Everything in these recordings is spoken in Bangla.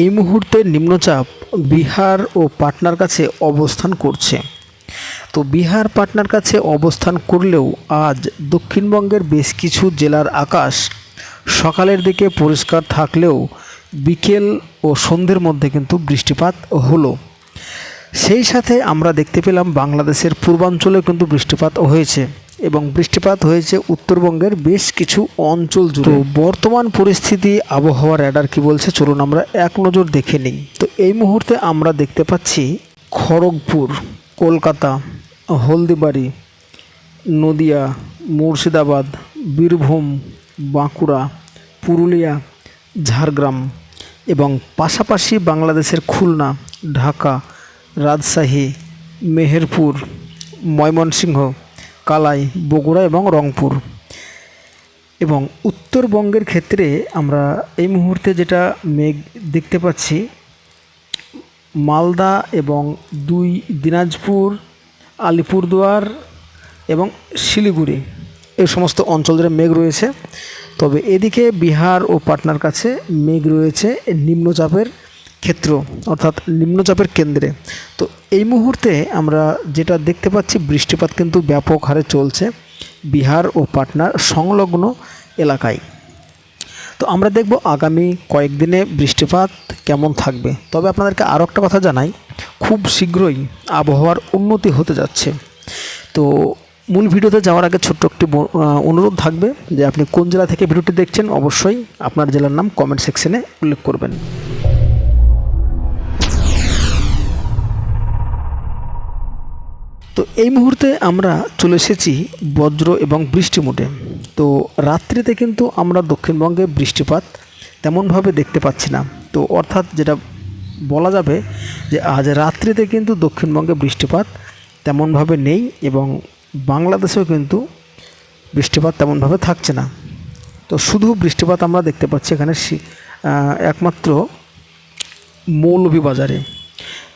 এই মুহূর্তে নিম্নচাপ বিহার ও পাটনার কাছে অবস্থান করছে। তো বিহার, পাটনার কাছে অবস্থান করলেও আজ দক্ষিণবঙ্গের বেশ কিছু জেলার আকাশ সকালের দিকে পরিষ্কার থাকলেও বিকেল ও সন্ধ্যের মধ্যে কিন্তু বৃষ্টিপাত হলো। সেই সাথে আমরা দেখতে পেলাম বাংলাদেশের পূর্বাঞ্চলে কিন্তু বৃষ্টিপাত হয়েছে। এবং বৃষ্টিপাত হয়েছে উত্তরবঙ্গের বেশ কিছু অঞ্চল জুড়ে। বর্তমান পরিস্থিতি আবহাওয়া র্যাডার কি বলছে? চলুন আমরা এক নজর দেখে নিই। তো এই মুহূর্তে আমরা দেখতে পাচ্ছি খড়গপুর, কলকাতা, হলদিবাড়ি, নদিয়া, মুর্শিদাবাদ, বীরভূম, বাঁকুড়া, পুরুলিয়া, ঝাড়গ্রাম এবং পাশাপাশি বাংলাদেশের খুলনা, ঢাকা, রাজশাহী, মেহেরপুর, ময়মনসিংহ কালাই, বগুড়া এবং রংপুর। এবং উত্তরবঙ্গের ক্ষেত্রে আমরা এই মুহূর্তে যেটা মেঘ দেখতে পাচ্ছি, মালদা এবং দুই দিনাজপুর, আলিপুরদুয়ার এবং শিলিগুড়ি। এই সমস্ত অঞ্চল জুড়ে মেঘ রয়েছে। তবে এদিকে বিহার ও পাটনার কাছে মেঘ রয়েছে, নিম্নচাপের ক্ষেত্র, অর্থাৎ নিম্নচাপের কেন্দ্রে। তো এই মুহূর্তে আমরা যেটা দেখতে পাচ্ছি, বৃষ্টিপাত কিন্তু ব্যাপক হারে চলছে বিহার ও পাটনার সংলগ্ন এলাকায়। তো আমরা দেখব আগামী কয়েকদিনে বৃষ্টিপাত কেমন থাকবে। তবে আপনাদেরকে আরও একটা কথা জানাই, খুব শীঘ্রই আবহাওয়ার উন্নতি হতে যাচ্ছে। তো মূল ভিডিওতে যাওয়ার আগে ছোট্ট একটি অনুরোধ থাকবে যে আপনি কোন জেলা থেকে ভিডিওটি দেখছেন, অবশ্যই আপনার জেলার নাম কমেন্ট সেকশনে উল্লেখ করবেন। এই মুহূর্তে আমরা চলে এসেছি বজ্র এবং বৃষ্টি মোডে। তো রাত্রিতে কিন্তু আমরা দক্ষিণবঙ্গে বৃষ্টিপাত তেমনভাবে দেখতে পাচ্ছি না। তো অর্থাৎ যেটা বলা যাবে যে আজ রাত্রিতে কিন্তু দক্ষিণবঙ্গে বৃষ্টিপাত তেমনভাবে নেই এবং বাংলাদেশেও কিন্তু বৃষ্টিপাত তেমনভাবে থাকছে না। তো শুধু বৃষ্টিপাত আমরা দেখতে পাচ্ছি এখানে একমাত্র মৌলভীবাজারে।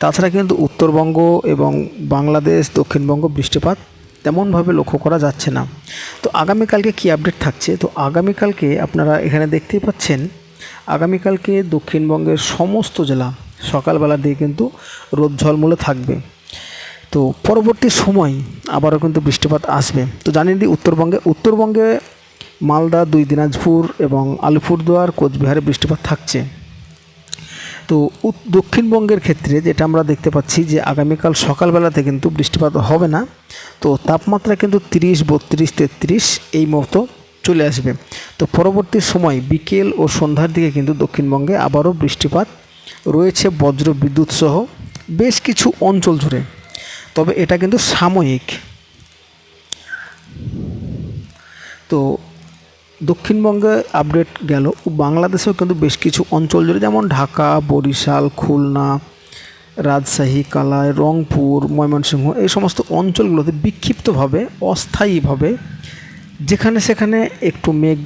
তাছাড়া কিন্তু উত্তরবঙ্গ এবং বাংলাদেশ, দক্ষিণবঙ্গ বৃষ্টিপাত তেমনভাবে লক্ষ্য করা যাচ্ছে না। তো আগামীকালকে কী আপডেট থাকছে? তো আগামীকালকে আপনারা এখানে দেখতেই পাচ্ছেন, আগামীকালকে দক্ষিণবঙ্গের সমস্ত জেলা সকালবেলার দিকে কিন্তু রোদ ঝলমলে থাকবে। তো পরবর্তী সময় আবারও কিন্তু বৃষ্টিপাত আসবে। তো জানিয়ে দিই উত্তরবঙ্গে উত্তরবঙ্গে মালদা, দুই দিনাজপুর এবং আলিপুরদুয়ার, কোচবিহারে বৃষ্টিপাত থাকছে। তো দক্ষিণবঙ্গের ক্ষেত্রে যেটা আমরা দেখতে পাচ্ছি যে আগামীকাল সকালবেলাতে কিন্তু বৃষ্টিপাত হবে না, তো তাপমাত্রা কিন্তু তিরিশ, বত্রিশ, তেত্রিশ এই মতো চলে আসবে। তো পরবর্তী সময় বিকেল ও সন্ধ্যার দিকে কিন্তু দক্ষিণবঙ্গে আবারও বৃষ্টিপাত রয়েছে বজ্র বিদ্যুৎ সহ বেশ কিছু অঞ্চল জুড়ে। তবে এটা কিন্তু সাময়িক। তো দক্ষিণবঙ্গে আপডেট গেল। বাংলাদেশেও কিন্তু বেশ কিছু অঞ্চল জুড়ে, যেমন ঢাকা, বরিশাল, খুলনা, রাজশাহী, কালাই, রংপুর, ময়মনসিংহ, এই সমস্ত অঞ্চলগুলোতে বিক্ষিপ্তভাবে, অস্থায়ীভাবে যেখানে সেখানে একটু মেঘ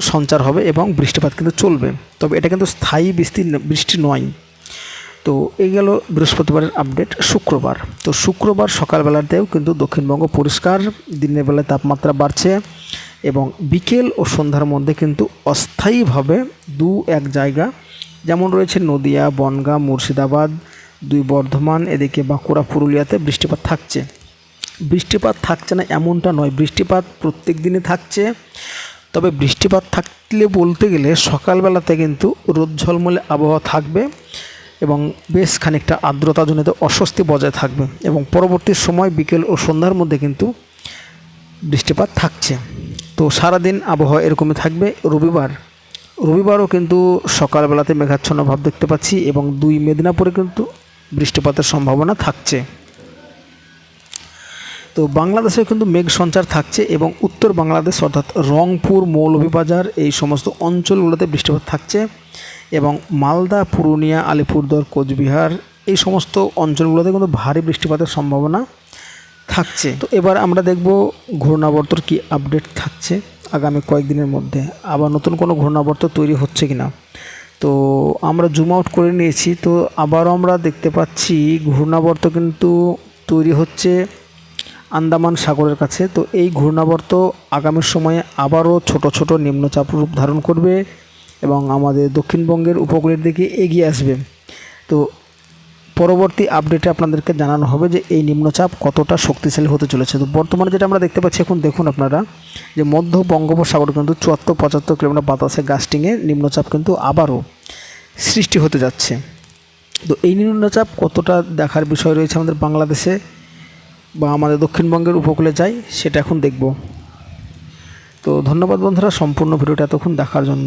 সঞ্চার হবে এবং বৃষ্টিপাত কিন্তু চলবে। তবে এটা কিন্তু স্থায়ী বৃষ্টি বৃষ্টি নয়। তো এই গেল বৃহস্পতিবারের আপডেট শুক্রবার। তো শুক্রবার সকালবেলাতেও কিন্তু দক্ষিণবঙ্গ পরিষ্কার, দিনের বেলায় তাপমাত্রা বাড়ছে। এবং বিকেল ও সন্ধ্যার মধ্যে কিন্তু অস্থায়ীভাবে দু এক জায়গা, যেমন রয়েছে নদিয়া, বনগাঁ, মুর্শিদাবাদ, দুই বর্ধমান, এদিকে বাঁকুড়া, পুরুলিয়াতে বৃষ্টিপাত থাকছে। বৃষ্টিপাত থাকছে না এমনটা নয়, বৃষ্টিপাত প্রত্যেক দিনই থাকছে। তবে বৃষ্টিপাত থাকলে বলতে গেলে সকালবেলাতে কিন্তু রোদ ঝলমলে আবহাওয়া থাকবে এবং বেশ খানিকটা আর্দ্রতাজনিত অস্বস্তি বজায় থাকবে এবং পরবর্তী সময় বিকেল ও সন্ধ্যার মধ্যে কিন্তু বৃষ্টিপাত থাকছে। তো সারাদিন আবহাওয়া এরকমই থাকবে। রবিবার, রবিবারও কিন্তু সকালবেলাতে মেঘাচ্ছন্ন ভাব দেখতে পাচ্ছি এবং দুই মেদিনীপুরে কিন্তু বৃষ্টিপাতের সম্ভাবনা থাকছে। তো বাংলাদেশে কিন্তু মেঘ সঞ্চার থাকছে এবং উত্তর বাংলাদেশ অর্থাৎ রংপুর, মৌলভীবাজার এই সমস্ত অঞ্চলগুলোতে বৃষ্টিপাত থাকছে এবং মালদা, পুরুলিয়া, আলিপুরদুয়ার, কোচবিহার এই সমস্ত অঞ্চলগুলোতে কিন্তু ভারী বৃষ্টিপাতের সম্ভাবনা থাকছে। তো এবার আমরা দেখব ঘূর্ণাবর্তর কি আপডেট থাকছে আগামী কয়েকদিনের মধ্যে। আবার নতুন কোনো ঘূর্ণাবর্ত তৈরি হচ্ছে কি না তো আমরা জুম আউট করে নিয়েছি, তো আবারও আমরা দেখতে পাচ্ছি ঘূর্ণাবর্ত কিন্তু তৈরি হচ্ছে আন্দামান সাগরের কাছে। তো এই ঘূর্ণাবর্ত আগামী সময়ে আবারও ছোট ছোট নিম্নচাপ রূপ ধারণ করবে এবং আমাদের দক্ষিণবঙ্গের উপকূলের দিকে এগিয়ে আসবে। তো পরবর্তী আপডেটে আপনাদেরকে জানানো হবে যে এই নিম্নচাপ কতটা শক্তিশালী হতে চলেছে। তো বর্তমানে যেটা আমরা দেখতে পাচ্ছি, এখন দেখুন আপনারা, যে মধ্য বঙ্গোপসাগর কিন্তু চুয়াত্তর, পঁচাত্তর কিলোমিটার বাতাসে গাস্টিংয়ে নিম্নচাপ কিন্তু আবারও সৃষ্টি হতে যাচ্ছে। তো এই নিম্নচাপ কতটা দেখার বিষয় রয়েছে আমাদের বাংলাদেশে বা আমাদের দক্ষিণবঙ্গের উপকূলে যাই সেটা এখন দেখব। তো ধন্যবাদ বন্ধুরা, সম্পূর্ণ ভিডিওটা এতক্ষণ দেখার জন্য।